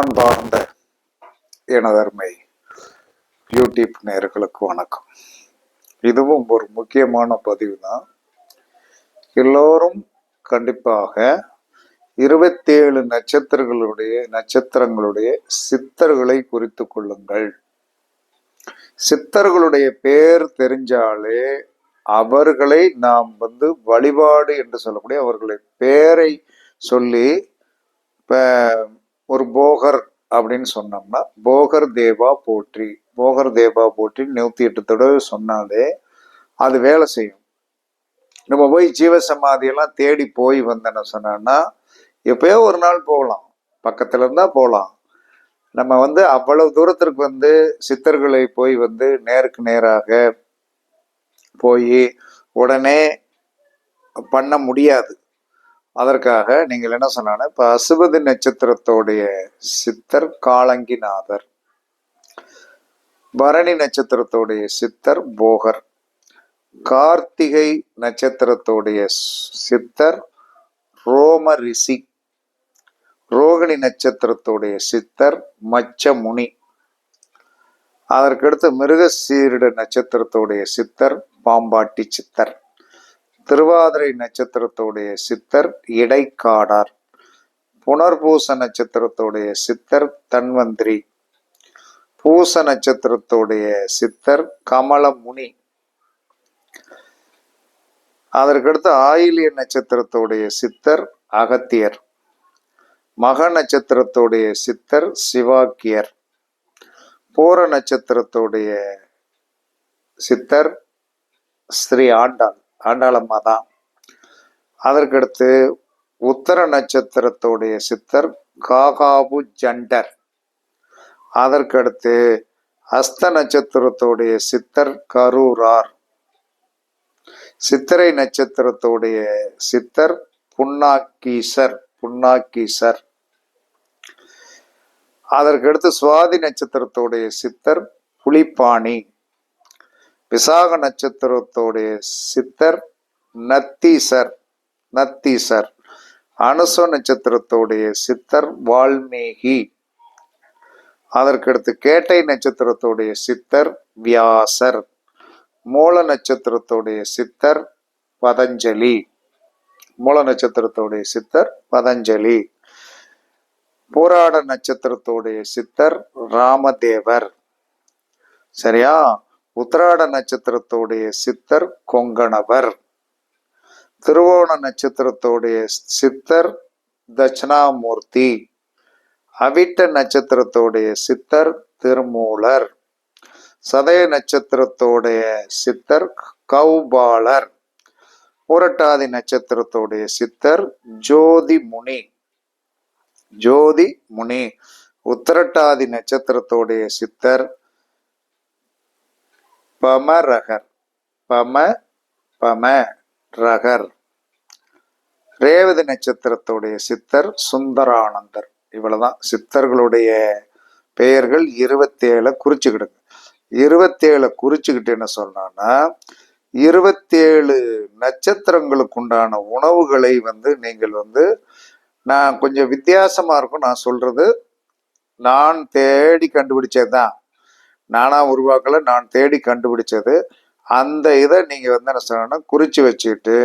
அன்பார்ந்த எனதர்மை யூடியூப் நேயர்களுக்கு வணக்கம். இதுவும் ஒரு முக்கியமான பதிவு தான் எல்லோரும் கண்டிப்பாக இருபத்தேழு நட்சத்திரங்களுடைய நட்சத்திரங்களுடைய சித்தர்களை குறித்து கொள்ளுங்கள். சித்தர்களுடைய பேர் தெரிஞ்சாலே அவர்களை நாம் வந்து வழிபாடு என்று சொல்லக்கூடிய அவர்களுடைய பேரை சொல்லி இப்போ ஒரு போகர் அப்படின்னு சொன்னோம்னா போகர் தேவா போற்றி. போகர் தேவா போற்றி நூற்றி எட்டு தடவை சொன்னாலே அது வேலை செய்யும். நம்ம போய் ஜீவசமாதியெல்லாம் தேடி போய் வந்தேன்னு சொன்னோன்னா எப்பயோ ஒரு நாள் போகலாம். பக்கத்துல இருந்தா போகலாம். நம்ம வந்து அவ்வளவு தூரத்திற்கு வந்து சித்தர்களை போய் வந்து நேருக்கு நேராக போய் உடனே பண்ண முடியாது. அதற்காக நீங்கள் என்ன சொன்னா இப்போ அசுபதி நட்சத்திரத்தோடைய சித்தர் காலங்கிநாதர். பரணி நட்சத்திரத்தோடைய சித்தர் போகர். கார்த்திகை நட்சத்திரத்தோடைய சித்தர் ரோம ரிஷி ரோகிணி நட்சத்திரத்தோடைய சித்தர் மச்ச முனி அதற்கடுத்து மிருகசீரிட நட்சத்திரத்தோடைய சித்தர் பாம்பாட்டி சித்தர். திருவாதிரை நட்சத்திரத்தோடைய சித்தர் இடைக்காடார் புனர்பூச நட்சத்திரத்தோடைய சித்தர் தன்வந்திரி பூச நட்சத்திரத்தோடைய சித்தர் கமலமுனி. அதற்கடுத்து ஆயிலிய நட்சத்திரத்தோடைய சித்தர் அகத்தியர் மக நட்சத்திரத்தோடைய சித்தர் சிவாக்கியர் பூர நட்சத்திரத்தோடைய சித்தர் ஸ்ரீ ஆண்டாள். ஆண்டாளம்மா தான் அதற்கடுத்து உத்தர நட்சத்திரத்தோடைய சித்தர் காகாபு ஜண்டர். அதற்கடுத்து அஸ்த நட்சத்திரத்தோடைய சித்தர் கரூரார். சித்திரை நட்சத்திரத்தோடைய சித்தர் புன்னாக்கீசர் புன்னாக்கீசர் அதற்கடுத்து சுவாதி நட்சத்திரத்தோடைய சித்தர் புலிப்பாணி. விசாக நட்சத்திரத்தோடைய சித்தர் நத்தீசர் நத்தீசர். அனுச நட்சத்திரத்தோடைய சித்தர் வால்மீகி. அதற்கடுத்து கேட்டை நட்சத்திரத்தோடைய சித்தர் வியாசர். மூல நட்சத்திரத்தோடைய சித்தர் பதஞ்சலி. மூல நட்சத்திரத்தோடைய சித்தர் பதஞ்சலி. போராட நட்சத்திரத்தோடைய சித்தர் ராமதேவர். சரியா? உத்திராட நட்சத்திரத்தோடைய சித்தர் கொங்கணவர். திருவோண நட்சத்திரத்தோடைய சித்தர் தட்சிணாமூர்த்தி. அவிட்ட நட்சத்திரத்தோடைய சித்தர் திருமூலர். சதய நட்சத்திரத்தோடைய சித்தர் கௌபாலர். புரட்டாதி நட்சத்திரத்தோடைய சித்தர் ஜோதி முனி ஜோதி முனி உத்திரட்டாதி நட்சத்திரத்தோடைய சித்தர் பமரகர். பம பம ரகர். ரேவதி நட்சத்திரத்துடைய சித்தர் சுந்தரானந்தர். இவ்வளவுதான் சித்தர்களுடைய பெயர்கள் இருபத்தேழை குறிச்சுக்கிடுங்க. இருபத்தேழை குறிச்சுக்கிட்டு என்ன சொன்னான்னா இருபத்தேழு நட்சத்திரங்களுக்கு உண்டான உணவுகளை வந்து நீங்கள் வந்து நான் கொஞ்சம் வித்தியாசமா இருக்கும். நான் சொல்றது நான் தேடி கண்டுபிடிச்சது தான் நானா உருவாக்கல நான் தேடி கண்டுபிடிச்சது. அந்த இதை நீங்க வந்து என்ன சொல்லணும்னா குறிச்சு வச்சுக்கிட்டு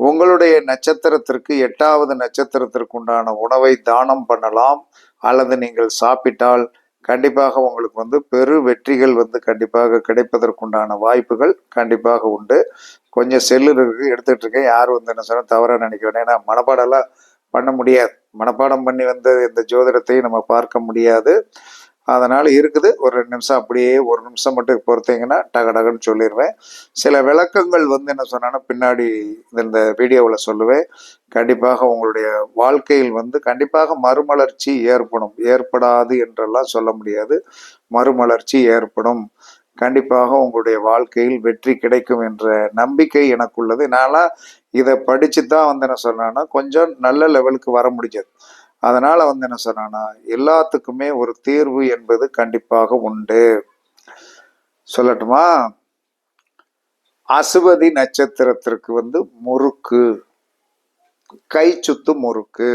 உங்களுடைய நட்சத்திரத்திற்கு எட்டாவது நட்சத்திரத்திற்கு உண்டான உணவை தானம் பண்ணலாம். அல்லது நீங்கள் சாப்பிட்டால் கண்டிப்பாக உங்களுக்கு வந்து பெரு வெற்றிகள் வந்து கண்டிப்பாக கிடைப்பதற்குண்டான வாய்ப்புகள் கண்டிப்பாக உண்டு. கொஞ்சம் செல்லு இருக்கு எடுத்துட்டு இருக்கேன். யாரும் வந்து என்ன சொன்னால் தவறாக நினைக்கணும் ஏன்னா மனப்பாடெல்லாம் பண்ண முடியாது. மனப்பாடம் பண்ணி வந்த இந்த ஜோதிடத்தை நம்ம பார்க்க முடியாது. அதனால் இருக்குது. ஒரு ரெண்டு நிமிஷம் அப்படியே ஒரு நிமிஷம் மட்டும் பொறுத்தீங்கன்னா டக டகன்னு சொல்லிடுவேன் சில விளக்கங்கள் வந்து என்ன சொன்னேன்னா பின்னாடி இந்த வீடியோவில் சொல்லுவேன். கண்டிப்பாக உங்களுடைய வாழ்க்கையில் வந்து கண்டிப்பாக மறுமலர்ச்சி ஏற்படும். ஏற்படாது என்றெல்லாம் சொல்ல முடியாது. மறுமலர்ச்சி ஏற்படும். கண்டிப்பாக உங்களுடைய வாழ்க்கையில் வெற்றி கிடைக்கும் என்ற நம்பிக்கை எனக்குள்ளது. நான்லாம் இதை படிச்சு தான் வந்து என்ன சொன்னேன்னா கொஞ்சம் நல்ல லெவலுக்கு வர முடிஞ்சது. அதனால் வந்து என்ன சொன்னான்னா எல்லாத்துக்குமே ஒரு தீர்வு என்பது கண்டிப்பாக உண்டு. சொல்லட்டுமா? அசுவதி நட்சத்திரத்திற்கு வந்து முறுக்கு. கை சுத்து முறுக்கு.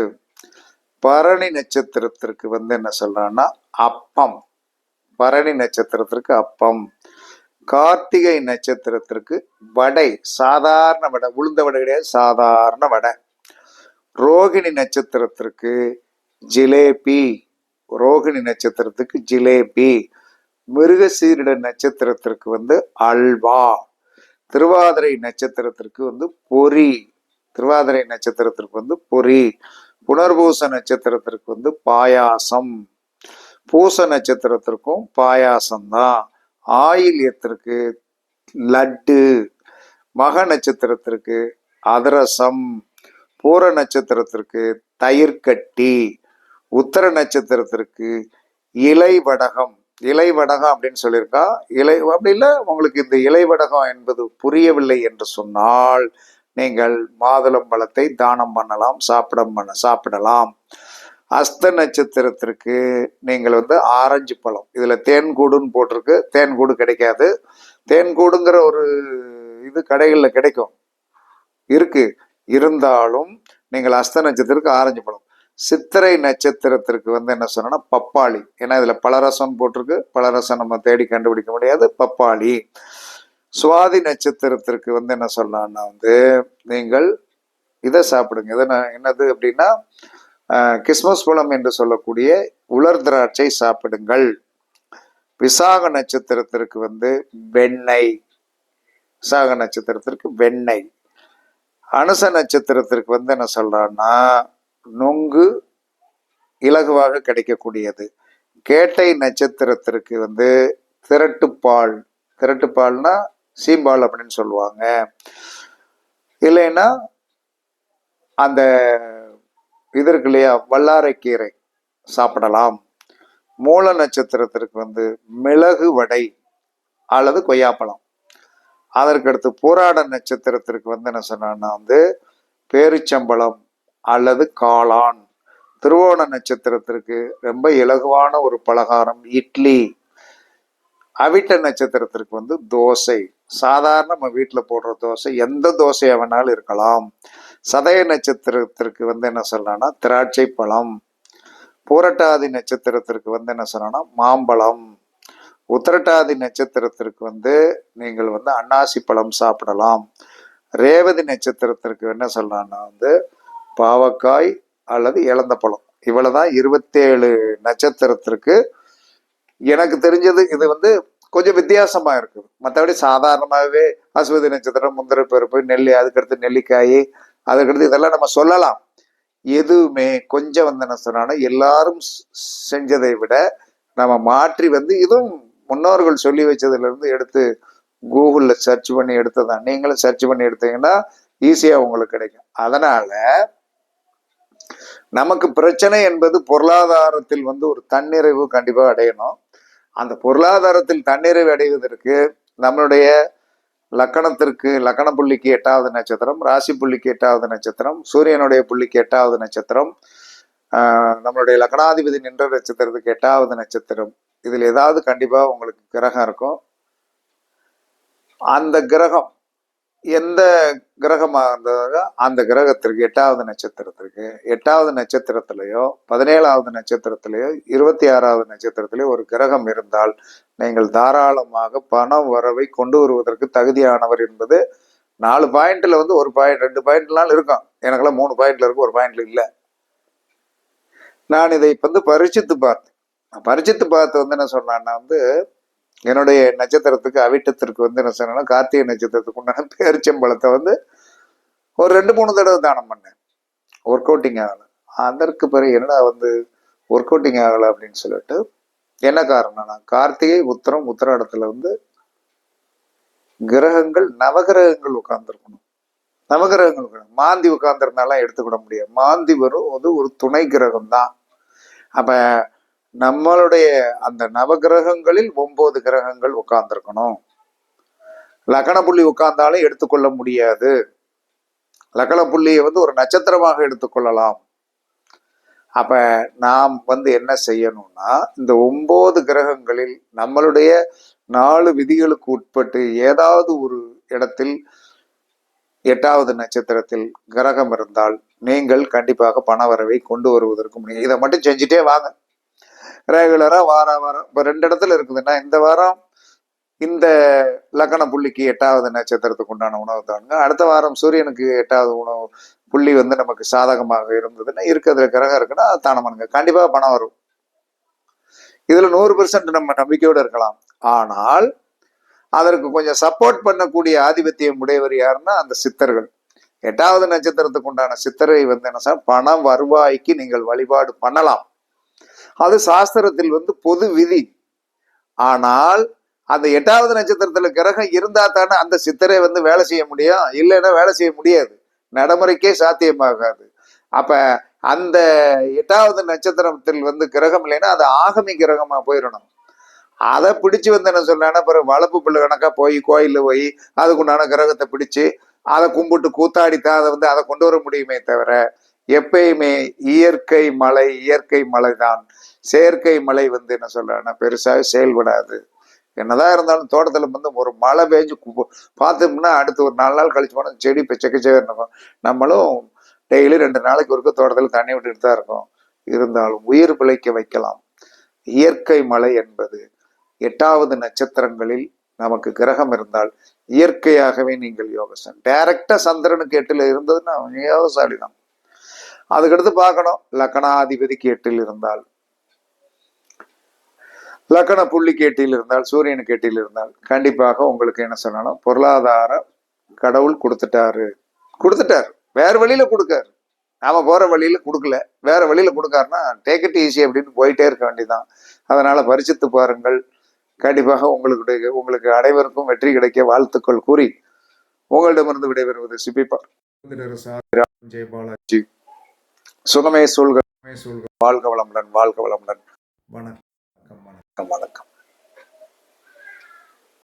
பரணி நட்சத்திரத்திற்கு வந்து என்ன சொல்றான்னா அப்பம். பரணி நட்சத்திரத்திற்கு அப்பம். கார்த்திகை நட்சத்திரத்திற்கு வடை. சாதாரண வடை. உளுந்த வடை கிடையாது சாதாரண வடை. ரோகிணி நட்சத்திரத்திற்கு ஜிலேபி ரோகிணி நட்சத்திரத்துக்கு ஜிலேபி மிருகசீரிட நட்சத்திரத்திற்கு வந்து அல்வா திருவாதிரை நட்சத்திரத்திற்கு வந்து பொரி திருவாதிரை நட்சத்திரத்திற்கு வந்து பொரி புனர்பூச நட்சத்திரத்திற்கு வந்து பாயாசம் பூச நட்சத்திரத்திற்கும் பாயாசம்தான். ஆயில்யத்திற்கு லட்டு மக நட்சத்திரத்திற்கு அதிரசம் பூர நட்சத்திரத்திற்கு தயிர் கட்டி உத்தர நட்சத்திரத்திற்கு இலை வடகம். இலை வடகம் அப்படின்னு சொல்லியிருக்கா? இலை அப்படி இல்லை உங்களுக்கு இந்த இலை வடகம் என்பது புரியவில்லை என்று சொன்னால் நீங்கள் மாதுளம்பழத்தை தானம் பண்ணலாம் சாப்பிட பண்ண சாப்பிடலாம். அஸ்த நட்சத்திரத்திற்கு நீங்கள் வந்து ஆரஞ்சு பழம். இதுல தேன்கூடுன்னு போட்டிருக்கு தேன்கூடு கிடைக்காது. தேன்கூடுங்கிற ஒரு இது கடைகளில் கிடைக்கும். இருக்குது இருந்தாலும் நீங்கள் அஸ்த நட்சத்திரத்துக்கு ஆரஞ்சு பழம். சித்திரை நட்சத்திரத்திற்கு வந்து என்ன சொன்னா பப்பாளி. ஏன்னா இதில் பலரசம் போட்டிருக்கு. பலரசம் நம்ம தேடி கண்டுபிடிக்க முடியாது. பப்பாளி. சுவாதி நட்சத்திரத்திற்கு வந்து என்ன சொல்லலாம்னா வந்து நீங்கள் இதை சாப்பிடுங்க. இதை நான் என்னது அப்படின்னா கிறிஸ்மஸ் பழம் என்று சொல்லக்கூடிய உலர் திராட்சை சாப்பிடுங்கள். விசாக நட்சத்திரத்திற்கு வந்து வெண்ணெய். விசாக நட்சத்திரத்திற்கு வெண்ணெய். அனுச நட்சத்திரத்திற்கு வந்து என்ன சொல்கிறான்னா நொங்கு இலகுவாக கிடைக்கக்கூடியது. கேட்டை நட்சத்திரத்திற்கு வந்து திரட்டுப்பால் திரட்டுப்பால்னா சீம்பால் அப்படின்னு சொல்லுவாங்க. இல்லைன்னா அந்த இது இருக்கு இல்லையா வல்லாரைக்கீரை சாப்பிடலாம். மூல நட்சத்திரத்திற்கு வந்து மிளகு வடை அல்லது கொய்யாப்பழம். அதற்கடுத்து போராட நட்சத்திரத்திற்கு வந்து என்ன சொன்னான்னா வந்து பேரிச்சம்பழம் அல்லது காளான். திருவோண நட்சத்திரத்திற்கு ரொம்ப இலகுவான ஒரு பலகாரம் இட்லி. அவிட்ட நட்சத்திரத்திற்கு வந்து தோசை. சாதாரண நம்ம வீட்டில் போடுற தோசை எந்த தோசையாக வேணாலும் இருக்கலாம். சதய நட்சத்திரத்திற்கு வந்து என்ன சொல்லலாம்னா திராட்சை பழம் பூரட்டாதி நட்சத்திரத்திற்கு வந்து என்ன சொல்லணும்னா மாம்பழம். உத்திரட்டாதி நட்சத்திரத்திற்கு வந்து நீங்கள் வந்து அன்னாசி பழம் சாப்பிடலாம். ரேவதி நட்சத்திரத்திற்கு என்ன சொல்லலாம்னா வந்து பாவக்காய் அல்லது இழந்த பழம். இவ்வளவுதான் இருபத்தேழு நட்சத்திரத்திற்கு எனக்கு தெரிஞ்சது இது வந்து கொஞ்சம் வித்தியாசமா இருக்குது. மற்றபடி சாதாரணமாகவே அஸ்வதி நட்சத்திரம் முந்திர பருப்பு நெல்லி அதுக்கடுத்து நெல்லிக்காய் அதுக்கடுத்து இதெல்லாம் நம்ம சொல்லலாம். எதுவுமே கொஞ்சம் வந்து என்ன சொன்னாலும் எல்லாரும் செஞ்சதை விட நம்ம மாற்றி வந்து இதுவும் முன்னோர்கள் சொல்லி வச்சதுலேருந்து எடுத்து கூகுளில் சர்ச் பண்ணி எடுத்ததான் நீங்களும் சர்ச் பண்ணி எடுத்தீங்கன்னா ஈஸியாக உங்களுக்கு கிடைக்கும். அதனால் நமக்கு பிரச்சனை என்பது பொருளாதாரத்தில் வந்து ஒரு தன்னிறைவு கண்டிப்பாக அடையணும். அந்த பொருளாதாரத்தில் தன்னிறைவு அடைவதற்கு நம்மளுடைய லக்கணத்திற்கு லக்கண புள்ளிக்கு எட்டாவது நட்சத்திரம் ராசி புள்ளிக்கு எட்டாவது நட்சத்திரம் சூரியனுடைய புள்ளிக்கு எட்டாவது நட்சத்திரம் நம்மளுடைய லக்னாதிபதி நின்ற நட்சத்திரத்துக்கு எட்டாவது நட்சத்திரம் இதில் ஏதாவது கண்டிப்பாக உங்களுக்கு கிரகம் இருக்கும். அந்த கிரகம் எந்த கிரகமாக இருந்ததோ அந்த கிரகத்திற்கு எட்டாவது நட்சத்திரத்திற்கு எட்டாவது நட்சத்திரத்திலேயோ பதினேழாவது நட்சத்திரத்திலேயோ இருபத்தி ஆறாவது நட்சத்திரத்திலேயோ ஒரு கிரகம் இருந்தால் நீங்கள் தாராளமாக பண வரவை கொண்டு வருவதற்கு தகுதியானவர் என்பது நாலு பாயிண்ட்ல வந்து ஒரு பாயிண்ட் ரெண்டு பாயிண்ட்லாம் இருக்கும். எனக்கெல்லாம் மூணு பாயிண்ட்ல இருக்கு ஒரு பாயிண்ட்ல இல்லை. நான் இதை இப்போ வந்து பரிசித்து பார்த்தேன். பரிச்சித்து பார்த்து வந்து என்ன சொன்னான்னா வந்து என்னுடைய நட்சத்திரத்துக்கு அவிட்டத்திற்கு வந்து என்ன சொன்னா கார்த்திகை நட்சத்திரத்துக்கு உண்டான பேரிச்சம்பழத்தை வந்து ஒரு ரெண்டு மூணு தடவை தானம் பண்ணேன். ஒர்க் அவுட்டிங் ஆகலை. அதற்கு பிறகு என்னடா வந்து ஒர்க் அவுட்டிங் ஆகலை அப்படின்னு சொல்லிட்டு என்ன காரணம்னா கார்த்திகை உத்தரம் உத்தராடத்துல வந்து கிரகங்கள் நவகிரகங்கள் உட்கார்ந்துருக்கணும். நவகிரகங்கள் உட்காந்து மாந்தி உட்கார்ந்துருந்தாலாம் எடுத்துக்கிட முடியாது. மாந்தி வரும் அது ஒரு துணை கிரகம் தான் அப்போ நம்மளுடைய அந்த நவகிரகங்களில் ஒன்பது கிரகங்கள் உட்கார்ந்துருக்கணும். லக்கண புள்ளி உட்கார்ந்தாலும் எடுத்துக்கொள்ள முடியாது. லக்கண புள்ளியை வந்து ஒரு நட்சத்திரமாக எடுத்துக்கொள்ளலாம். அப்ப நாம் வந்து என்ன செய்யணும்னா இந்த ஒன்பது கிரகங்களில் நம்மளுடைய நாலு விதிகளுக்கு உட்பட்டு ஏதாவது ஒரு இடத்தில் எட்டாவது நட்சத்திரத்தில் கிரகம் இருந்தால் நீங்கள் கண்டிப்பாக பண வரவை கொண்டு வருவதற்கு முடியும் இதை மட்டும் செஞ்சுட்டே வாங்க. ரெகுலரா வார வாரம். இப்போ ரெண்டு இடத்துல இருக்குதுன்னா இந்த வாரம் இந்த லக்கண புள்ளிக்கு எட்டாவது நட்சத்திரத்துக்கு உண்டான உணவு தானுங்க அடுத்த வாரம் சூரியனுக்கு எட்டாவது உணவு புள்ளி வந்து நமக்கு சாதகமாக இருந்ததுன்னா இருக்கிறதுல கிரகம் இருக்குன்னா தானமானுங்க கண்டிப்பாக பணம் வரும். இதுல நூறு பெர்சன்ட் நம்ம நம்பிக்கையோடு இருக்கலாம். ஆனால் அதற்கு கொஞ்சம் சப்போர்ட் பண்ணக்கூடிய ஆதிபத்தியம் உடையவர் யாருன்னா அந்த சித்தர்கள். எட்டாவது நட்சத்திரத்துக்கு உண்டான சித்தரை வந்து என்ன சார் பண வருவாய்க்கு நீங்கள் வழிபாடு பண்ணலாம். அது சாஸ்திரத்தில் வந்து பொது விதி. ஆனால் அந்த எட்டாவது நட்சத்திரத்துல கிரகம் இருந்தா தானே அந்த சித்தரை வந்து வேலை செய்ய முடியும். இல்லைன்னா வேலை செய்ய முடியாது. நடைமுறைக்கே சாத்தியமாகாது. அப்ப அந்த எட்டாவது நட்சத்திரத்தில் வந்து கிரகம் இல்லைன்னா அது ஆகமி கிரகமா போயிடணும். அதை பிடிச்சு வந்து என்ன சொன்னா பிறகு வளப்பு பிள்ளை கணக்கா போய் கோயிலில் போய் அதுக்குண்டான கிரகத்தை பிடிச்சு அதை கும்பிட்டு கூத்தாடித்தான் அதை வந்து அதை கொண்டு வர முடியுமே தவிர எப்பயுமே இயற்கை மழை இயற்கை மழை தான் செயற்கை மழை வந்து என்ன சொல்றேன்னா பெருசாக செயல்படாது. என்னதான் இருந்தாலும் தோட்டத்தில் வந்து ஒரு மழை பெஞ்சு பார்த்தோம்னா அடுத்து ஒரு நாலு நாள் கழிச்சு போனால் செடி பெச்சக்கச்சே இருக்கும். நம்மளும் டெய்லி ரெண்டு நாளைக்கு ஒருக்க தோட்டத்தில் தண்ணி விட்டுட்டு தான் இருக்கோம். இருந்தாலும் உயிர் பிழைக்க வைக்கலாம். இயற்கை மழை என்பது எட்டாவது நட்சத்திரங்களில் நமக்கு கிரகம் இருந்தால் இயற்கையாகவே நீங்கள் யோகசன் டைரக்டா சந்திரனுக்கு எட்டுல இருந்ததுன்னா யோகசாலி தான் அதுக்கடுத்து பார்க்கணும். லக்கணாதிபதிக்கு எட்டில் இருந்தால். லக்கண புள்ளி கேட்டில் இருந்தால் சூரியன் கேட்டில் இருந்தால் கண்டிப்பாக உங்களுக்கு என்ன சொன்னாலும் பொருளாதார கடவுள் கொடுத்துட்டாரு. கொடுத்துட்டாரு. வேற வழியில கொடுக்காரு. நாம போற வழியில கொடுக்கல. வேற வழியில கொடுக்காருன்னா டேக் இட் ஈஸி அப்படின்னு போயிட்டே இருக்க வேண்டியதான் அதனால பரிசித்து பாருங்கள். கண்டிப்பாக உங்களுடைய உங்களுக்கு அனைவருக்கும் வெற்றி கிடைக்க வாழ்த்துக்கள் கூறி உங்களிடமிருந்து விடைபெறுவது சிப்பிப்பார் ஜெயபாலாஜி. சுகமே சூழ்க வாழ்க வளமுடன் வாழ்க வளமுடன். வணக்கம். வணக்கம் வணக்கம்.